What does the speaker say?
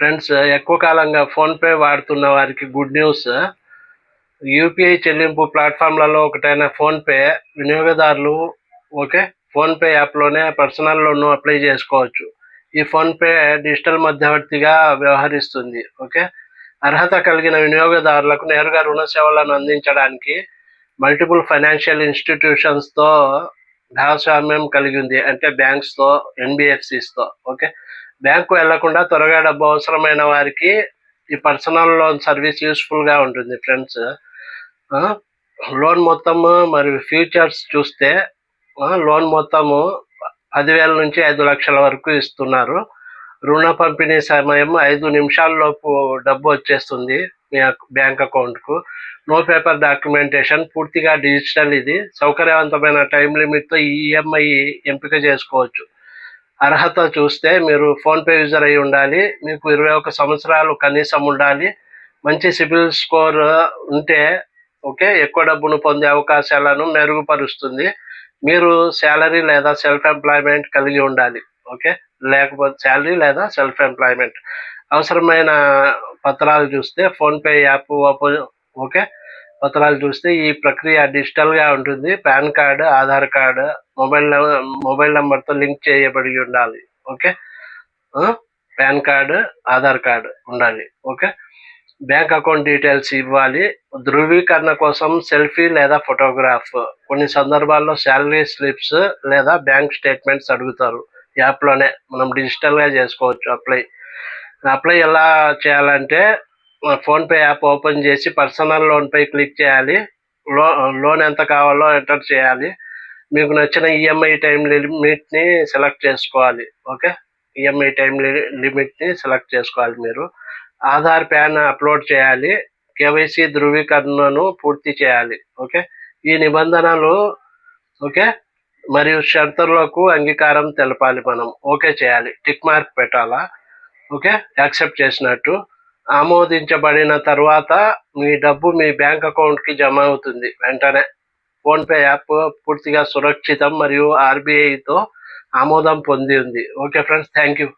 Friends ఎక్కువ కాలంగా PhonePe వాడుతున్న వారికి గుడ్ న్యూస్ యూపీఐ చెల్లింపు ప్లాట్ఫామ్లలో ఒకటైన ఫోన్పే వినియోగదారులు ఓకే ఫోన్పే యాప్లోనే పర్సనల్ లోన్ అప్లై చేసుకోవచ్చు. ఈ ఫోన్పే డిజిటల్ మధ్యవర్తిగా వ్యవహరిస్తుంది ఓకే అర్హత కలిగిన వినియోగదారులకు నేరుగా రుణ సేవలను అందించడానికి మల్టిపుల్ ఫైనాన్షియల్ ఇన్స్టిట్యూషన్స్తో భాగస్వామ్యం కలిగి ఉంది అంటే బ్యాంక్స్తో ఎన్బిఎఫ్సిస్తో ఓకే బ్యాంకు వెళ్ళకుండా త్వరగా డబ్బు అవసరమైన వారికి ఈ పర్సనల్ లోన్ సర్వీస్ యూస్ఫుల్గా ఉంటుంది ఫ్రెండ్స్ లోన్ మొత్తము మరియు ఫ్యూచర్స్ చూస్తే ఆ, లోన్ మొత్తము పదివేల నుంచి ఐదు లక్షల వరకు ఇస్తున్నారు. రుణ పంపిణీ సమయం ఐదు నిమిషాల్లోపు డబ్బు వచ్చేస్తుంది. బ్యాంక్ అకౌంట్కు. నో పేపర్ డాక్యుమెంటేషన్ పూర్తిగా డిజిటల్ ఇది. సౌకర్యవంతమైన టైం లిమిట్తో ఈఎంఐ ఎంపిక చేసుకోవచ్చు. అర్హత చూస్తే మీరు ఫోన్పే యూజర్ అయి ఉండాలి. మీకు ఇరవై ఒక సంవత్సరాలు కనీసం ఉండాలి. మంచి సిబిల్ స్కోర్ ఉంటే ఓకే ఎక్కువ డబ్బును పొందే అవకాశాలను మెరుగుపరుస్తుంది. మీరు శాలరీ లేదా సెల్ఫ్ ఎంప్లాయ్మెంట్ కలిగి ఉండాలి. ఓకే లేకపోతే శాలరీ లేదా సెల్ఫ్ ఎంప్లాయ్మెంట్ అవసరమైన పత్రాలు చూస్తే ఫోన్పే యాప్ ఓకే? పత్రాలు చూస్తే ఈ ప్రక్రియ డిజిటల్గా ఉంటుంది. PAN card Aadhaar card mobile mobile నెంబర్తో లింక్ చేయబడి ఉండాలి. Okay? PAN card Aadhaar card ఉండాలి. ఓకే? బ్యాంక్ అకౌంట్ డీటెయిల్స్ ఇవ్వాలి. ధృవీకరణ కోసం సెల్ఫీ లేదా ఫోటోగ్రాఫ్. కొన్ని సందర్భాల్లో శాలరీ స్లిప్స్ లేదా బ్యాంక్ స్టేట్మెంట్స్ అడుగుతారు. యాప్లోనే మనం డిజిటల్గా చేసుకోవచ్చు అప్లై. అప్లై ఎలా చేయాలంటే ఫోన్పే యాప్ ఓపెన్ చేసి పర్సనల్ లోన్పై క్లిక్ చేయాలి. లో లోన్ ఎంత కావాలో ఎంటర్ చేయాలి. మీకు నచ్చిన ఈఎంఐ టైం లిమిట్ని సెలెక్ట్ చేసుకోవాలి. ఓకే? ఈఎంఐ టైం లిమిట్ని సెలెక్ట్ చేసుకోవాలి మీరు. ఆధార్ ప్యాన్ అప్లోడ్ చేయాలి. కేవైసీ ధృవీకరణను పూర్తి చేయాలి. ఓకే? ఈ నిబంధనలు ఓకే? మరియు షరతులకు అంగీకారం తెలపాలి మనం. ఓకే చేయాలి. టిక్ మార్క్ పెట్టాలా? ఓకే? యాక్సెప్ట్ చేసినట్టు. ఆమోదించబడిన తర్వాత మీ డబ్బు మీ బ్యాంక్ అకౌంట్కి జమ అవుతుంది. వెంటనే ఫోన్పే యాప్ పూర్తిగా సురక్షితం మరియు ఆర్బీఐతో ఆమోదం పొంది ఉంది. Okay friends thank you